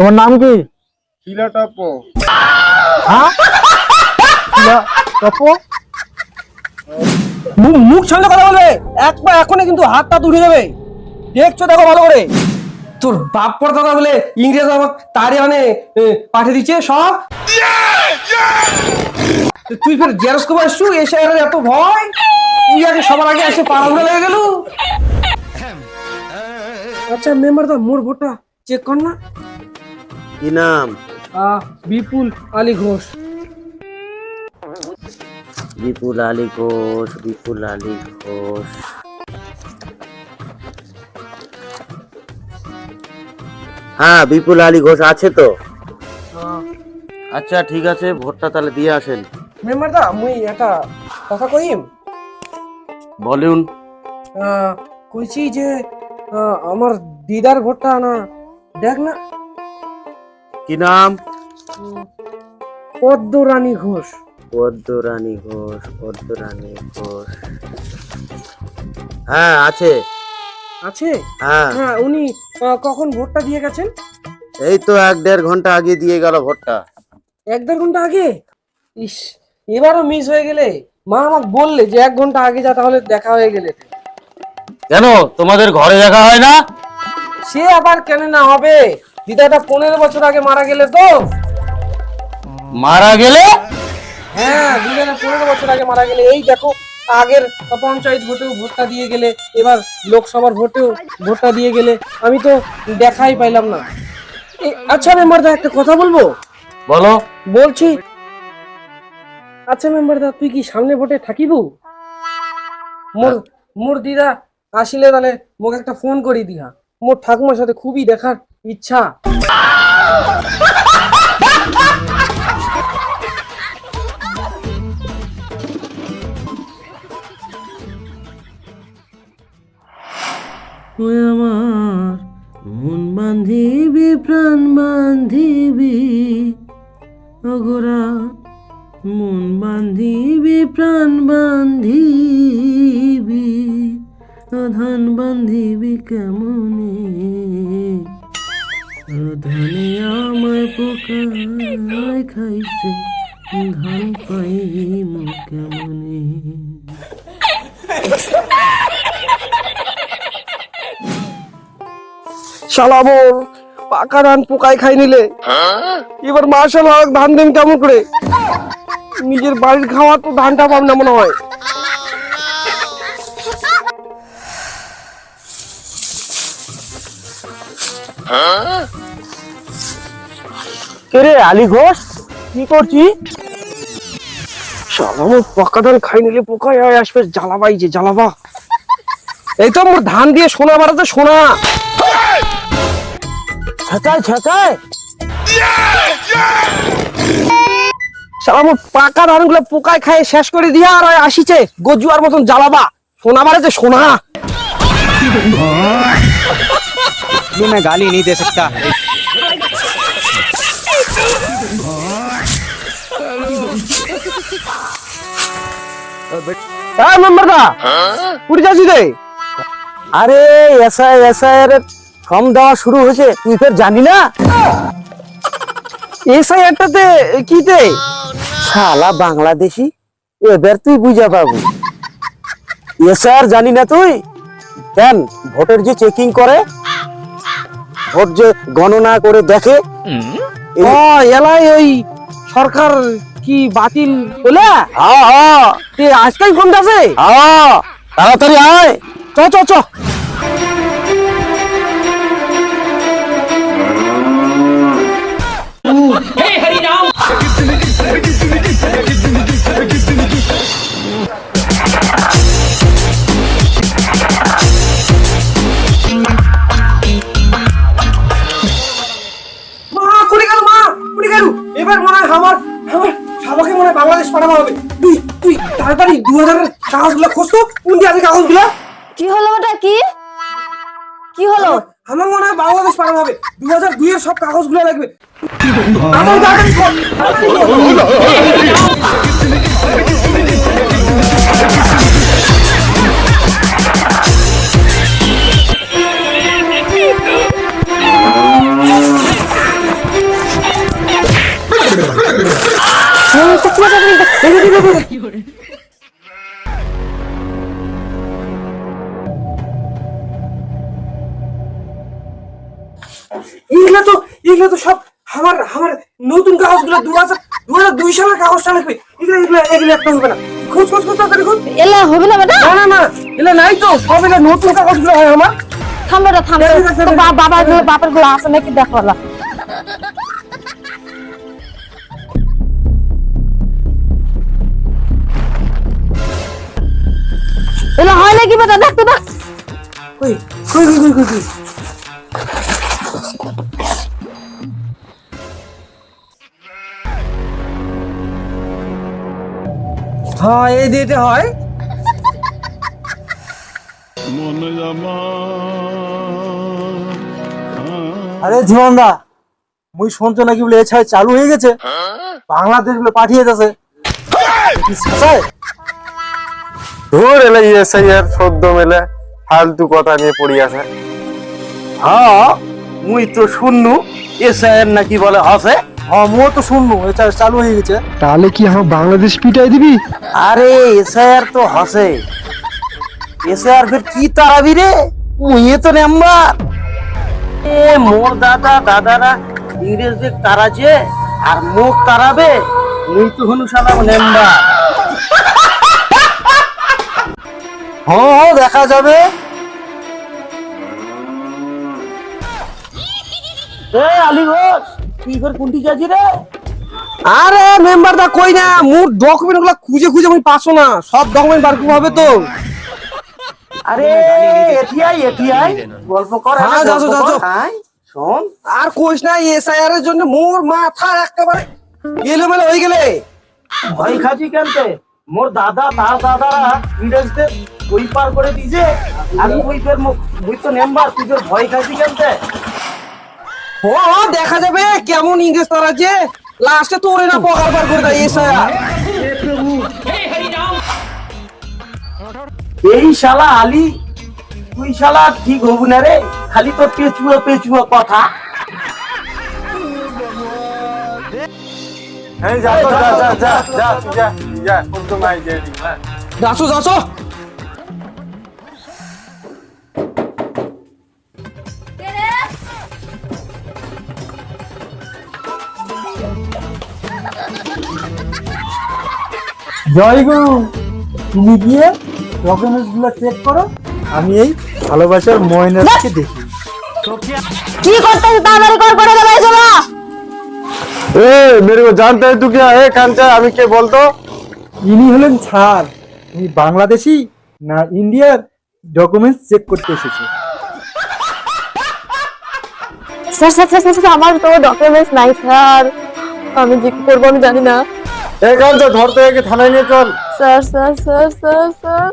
তোমার নাম কি? শিলা টপ। হ্যাঁ? শিলা টপো? মুখ সামনে কথা বলবে। একবার এখনই কিন্তু হাতটা উঠে যাবে দেখছ দেখো ভালো করে। তোর বাপ পর কথা বলে ইংরেজ আমার তারে মানে পাঠিয়ে দিচ্ছে সব? তো তুই ফের জেরক্স করে আসছু এসে এর এত ভয়? তুই আগে সবার আগে এসে পাড়া লেগে গেল। আচ্ছা মেম্বার দা মোর ভোটটা চেক কর না। কি নাম? বিপুল আলী ঘোষ। বিপুল আলী ঘোষ বিপুল আলী ঘোষ। হ্যাঁ বিপুল আলী ঘোষ আছে তো? আচ্ছা ঠিক আছে ভোটটা তাহলে দিয়ে আসেন। মেম্বার দা মুই একটা কথা কইম বলুন। কইছি যে আমার দিদার ভোটটা না দেখ না। কি নাম? পদ্ম রানী ঘোষ। পদ্মরানী ঘোষ পদ্মরানী ঘোষ। হ্যাঁ আছে। আছে? হ্যাঁ। হ্যাঁ উনি আহ, কখন ভোটটা দিয়ে গেছেন? এই তো এক দেড় ঘণ্টা আগে দিয়ে গেল ভোটটা। এক দেড় ঘণ্টা আগে? ইস এবারও মিস হয়ে গেলে? মা আমাকে বললে যে এক ঘণ্টা আগে যা তাহলে দেখা হয়ে গেলে। কেন? তোমাদের ঘরে দেখা হয় না? সে আবার কেন না হবে? দিদাটা পনেরো বছর আগে মারা গেলে তো? মারা গেলে? হ্যাঁ দিদাটা পনেরো বছর আগে মারা গেলে। এই দেখো আগের পঞ্চায়েত ভোটেও ভোটটা দিয়ে গেলে এবার লোকসভার ভোটেও ভোটটা দিয়ে গেলে। আমি তো দেখাই পাইলাম না। আচ্ছা মেম্বার দা একটা কথা বলব? বলো। বলছি আচ্ছা মেম্বার দা তুই কি সামনে ভোটে থাকিবু? মোর মোর দিদা আসিলে তাহলে মোক একটা ফোন করি দিহা। মোর ঠাকুমার সাথে খুবই দেখার ইচ্ছা। তুই আমার মন বান্ধিবি, প্রাণ বান্ধিবি অগোরা মন বান্ধিবি, প্রাণ বান্ধিবি ধান বান্ধিবি কেমনে? ধানে আমায় পোকায় খাইছে। ধান পাইম কেমনে? শালাবর পাকা ধান পোকায় খাই নিলে। এবার মার্শাল হক ধান দেন কেমন করে? নিজের বাড়ির খাওয়া তো ধানটা পাব না মনে হয়। কে আলী ঘোষ কি করছি শালাবর পাকা ধান খাই নিলে পোকায় হয় আসবে জ্বালাবাই যে জ্বালাবা এই তো মোর ধান দিয়ে সোনা বাড়াতে সোনা ছেঁচায় ছেঁচায় শালা মোর পাকা ধানগুলো পোকায় খায় শেষ করে দিয়া আর ওই আসিছে গজুয়ার মতন জ্বালাবা সোনা বাড়াতে সোনা ये मैं गाली नहीं दे सकता হ্যাঁ পুরি যাচ্ছি রে? আরে এর ফর্ম দেওয়া শুরু হয়েছে তুই ফের জানি না? এসআই একটাতে কিতে শালা বাংলাদেশি এবার তুই বুঝা পাবি। এসআর জানি না তুই? কেন ভোটের যে চেকিং করে ভোট যে গণনা করে দেখে ও এলাই ওই সরকার কি বাতিল বলে হ্যাঁ হ্যাঁ। আজকাল ফোন আছে? হ্যাঁ তাড়াতাড়ি আয়। চ চ চ। এবার মনে হয় আমার আমার সবাইকে মনে হয় বাংলাদেশ পাঠানো হবে। তুই তুই তাড়াতাড়ি দু হাজারের কাগজগুলো খোঁজ তো কোন দিয়ে আছে কাগজগুলো কি হলো ওটা? কি? কি হলো? আমার মনে হয় বাংলাদেশ পাঠানো হবে। দু হাজার দুইয়ের সব কাগজগুলো লাগবে। আমার তাড়াতাড়ি হাজার দু হাজার দুই সালের কাগজটা লাগবে এগুলো এগুলো এগুলো একটা হবে না। খোঁজ খোঁজ খোঁজ তাড়াতাড়ি খোঁজ। এলা হবে না না না না নাই তো। সব নতুন কাগজগুলো হয় আমার। বাবারগুলো আছে নাকি? দেখো এলা। এলা হয় নাকি না কই কই কই কই কই? হ্যাঁ এই দিতে হয়। আরে জীবনদা মুই শুনছো নাকি বলে এছাড়া চালু হয়ে গেছে? বাংলাদেশ বলে পাঠিয়ে যাচ্ছে? ধর এলে ইএসআই এর সদ্য মেলে ফালতু কথা নিয়ে পড়ি আছে। হ্যাঁ মুই তো শুননু এসআইয়ের নাকি বলে হাসে? হ্যাঁ মুও তো শুননু এছাড়া চালু হয়ে গেছে। তাহলে কি আমার বাংলাদেশ পিটাই দিবি? আরে এসআইআর তো হাসে। এসআইআর ফের কি তারাবি রে? মুইয়ে তো নাম্বার। এ মোর দাদা দাদারা ইংরেজদের তারাছে আর মুখ তারাবে মুই তো হনু সালাম নাম্বার। হ্যাঁ দেখা যাবে। এ আলী ঘোষ কি করে যাচ্ছি রে? আরে মেম্বার দা কই না? মোর ডকুমেন্টগুলো খুঁজে খুঁজে আমি পাচ্ছ না। সব ডকুমেন্ট বার করতে হবে তো। আরে এটিআই এটিআই গল্প কর হ্যাঁ, হ্যাঁ, যাচ্ছো, গল্প যাচ্ছো। হ্যাঁ, শোন। আর কোষ না এসআইআর এর জন্য মোর মাথা একেবারে এলোমেলো হয়ে গেলে। ভয় খাচ্ছি কেনতে মোর দাদা তার দাদারা ইংরেজদের ওই পার করে দিছে আমি ওই ফের মো- মুই তো নেম্বার তুই ভয় খাচ্ছি কেনতে ও দেখা যাবে কেমন ইংরেজ তারা যে লাস্টে তোরে না পকার বার করে দেয় এসআইআর এই শালা আলী তুই শালা ঠিক হবু না রে খালি তোর পেঁচুয়া পেঁচুয়া কথা এই যা জয়গুরু তুমি গিয়ে ডকুমেন্টসগুলো চেক করো আমি এই ভালোবাসার ময়নাকে দেখি। কি করতেছ তাড়াতাড়ি কর করে দাও এসবা এ মেরে কো জানতে হয় তুই কে এ কাঞ্চা আমি কে বলতো? ইনি হলেন ছাড় তুমি বাংলাদেশি না ইন্ডিয়ার ডকুমেন্টস চেক করতে এসেছ। স্যার স্যার স্যার আমার তো ডকুমেন্টস নাই স্যার। আমি যে কি করব আমি জানি না। এ কাঞ্চা ধরতে একে থানায় নিয়ে চল। Sir sir sir sir sir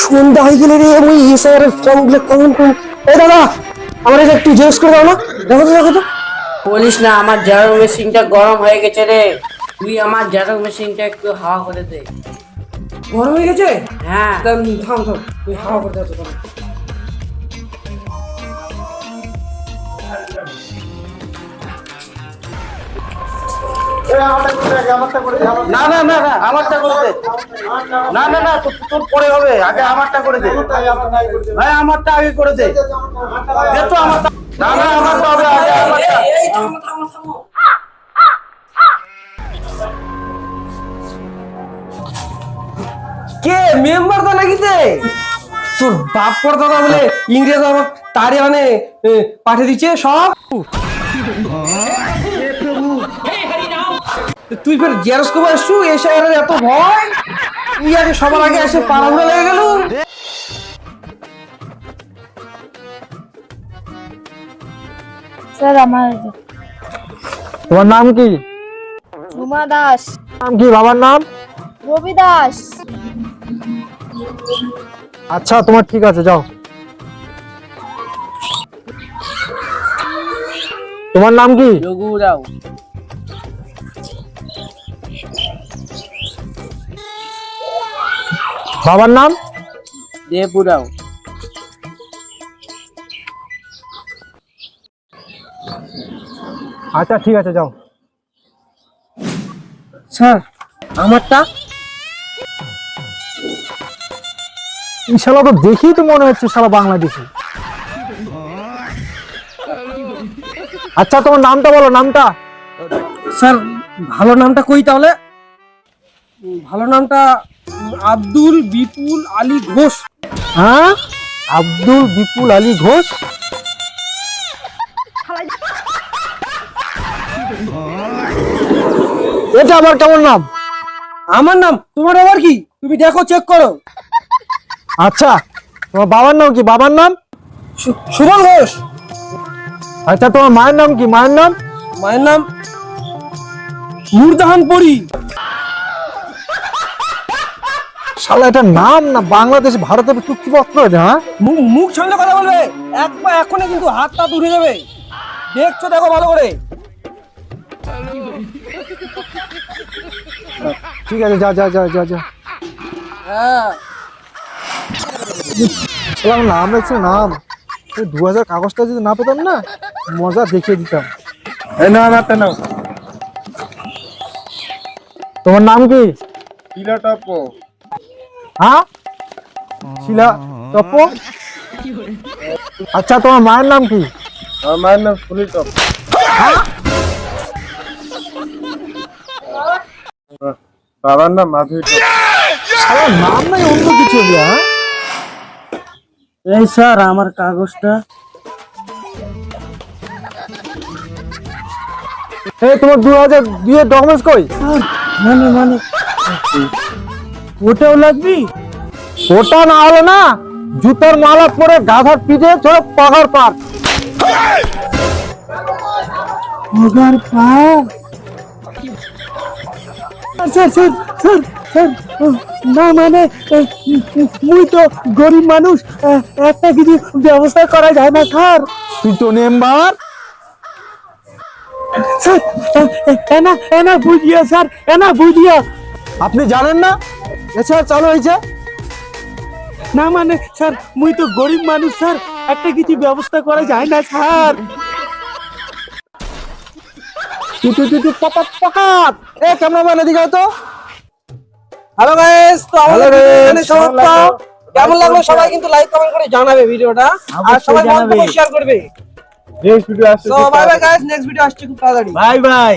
সন্ধ্যা হয়ে গেলে রে আমি এসআইআর এর ফর্মগুলো কেমন কেমন এই দাদা আমার এটা একটু জেরক্স করে দাও না। দেখো তো দেখো তো। বলিস না আমার জারো মেশিনটা গরম হয়ে গেছে রে। তুই আমার জারো মেশিনটা একটু হাওয়া করে দে। গরম হয়ে গেছে? হ্যাঁ। তা থাম থাম। তুই হাওয়া করতে আছো কেন? না না না না আমারটা করে দে। না না না তোর তোর পরে হবে আগে আমারটা করে দে। ভাই আমারটা আগে করে দে। দে তো আমারটা। না না আমারটা হবে আগে আমারটা। কে মেম্বার দা নাকি তোর বাপ পর দাদা বলে ইংরেজ আমার তারে মানে পাঠিয়ে দিচ্ছে সব? তুই ফের আসছু? এত ভয়? তুই আগে সবার আগে এসে পাড়াগুলো লেগে গেল? স্যার আমার তোমার নাম কি? রুমা দাস। নাম কি? বাবার নাম? রবি দাস। আচ্ছা তোমার ঠিক আছে যাও। তোমার নাম কি? রঘু রাও বাবার নাম? দেবুরাও। আচ্ছা ঠিক আছে যাও। স্যার আমারটা? এই শালা তো দেখি তো মনে হচ্ছে শালা বাংলাদেশি। আচ্ছা তোমার নামটা বলো নামটা? স্যার ভালো নামটা কই তাহলে? ভালো নামটা আব্দুল বিপুল আলী ঘোষ। হ্যাঁ? আব্দুল বিপুল আলী ঘোষ? এটা আমার কেমন নাম? আমার নাম তোমার আবার কি? তুমি দেখো চেক করো। আচ্ছা তোমার বাবার নাম কি? বাবার নাম? সু- সুমন ঘোষ। আচ্ছা তোমার মায়ের নাম কি? মায়ের নাম? মায়ের নাম মুরদাহান পরি। শালা এটা নাম না বাংলাদেশ ভারতের চুক্তিপত্র এটা হ্যাঁ? মুখ মুখ সামনে কথা বলবে। এক পা এখনই কিন্তু হাতটা উঠে যাবে। দেখছ দেখো ভালো করে। ঠিক আছে যা যা যা যা যা। হ্যাঁ। আমার নাম রাখছে নাম। এই দু হাজার কাগজটা যদি না পেতাম না মজা দেখিয়ে দিতাম। এই না না তেন তোমার নাম কি? পিলাটপ হ্যাঁ? শিলা তপ? আচ্ছা তোমার মায়ের নাম কি? আমার মায়ের নাম ফুলিটপ বাবার নাম মাধুরী টপ শালা নাম নাই অন্য কিছু দিয়া হ্যাঁ? এই স্যার আমার কাগজটা। এই তোমার দু হাজার দুইয়ের ডকুমেন্টস কই? মানে মানে। ওটাও লাগবি? ওটা না হলো না জুতার মালা পরে গাধার পিঠে চলো পাহাড় পার। ওগার পা স্যার স্যার স্যার স্যার না মানে মুই তো গরিব মানুষ একটা কিছু ব্যবস্থা করা যায় না স্যার। তুই তো নেম্বার স্যার এনা এনা বুঝিয়া স্যার এনা বুঝিয়া আপনি জানেন না? এছাড়া চালু হয়েছে। না মানে স্যার মুই তো গরিব মানুষ স্যার। একটা কিছু ব্যবস্থা করা যায় না স্যার। তুই তুই তুই তুই পকাত পকাত এ ক্যামেরাম্যান এদিকে তো। হ্যালো গাইস তো আমাদের ভিডিও এখানে সমাপ্ত। কেমন লাগল সবাই কিন্তু লাইক কমেন্ট করে জানাবে ভিডিওটা। আর সবাই শেয়ার করবে। নেক্সট ভিডিও আসছে তো bye bye guys next video আসছে খুব তাড়াতাড়ি। Bye bye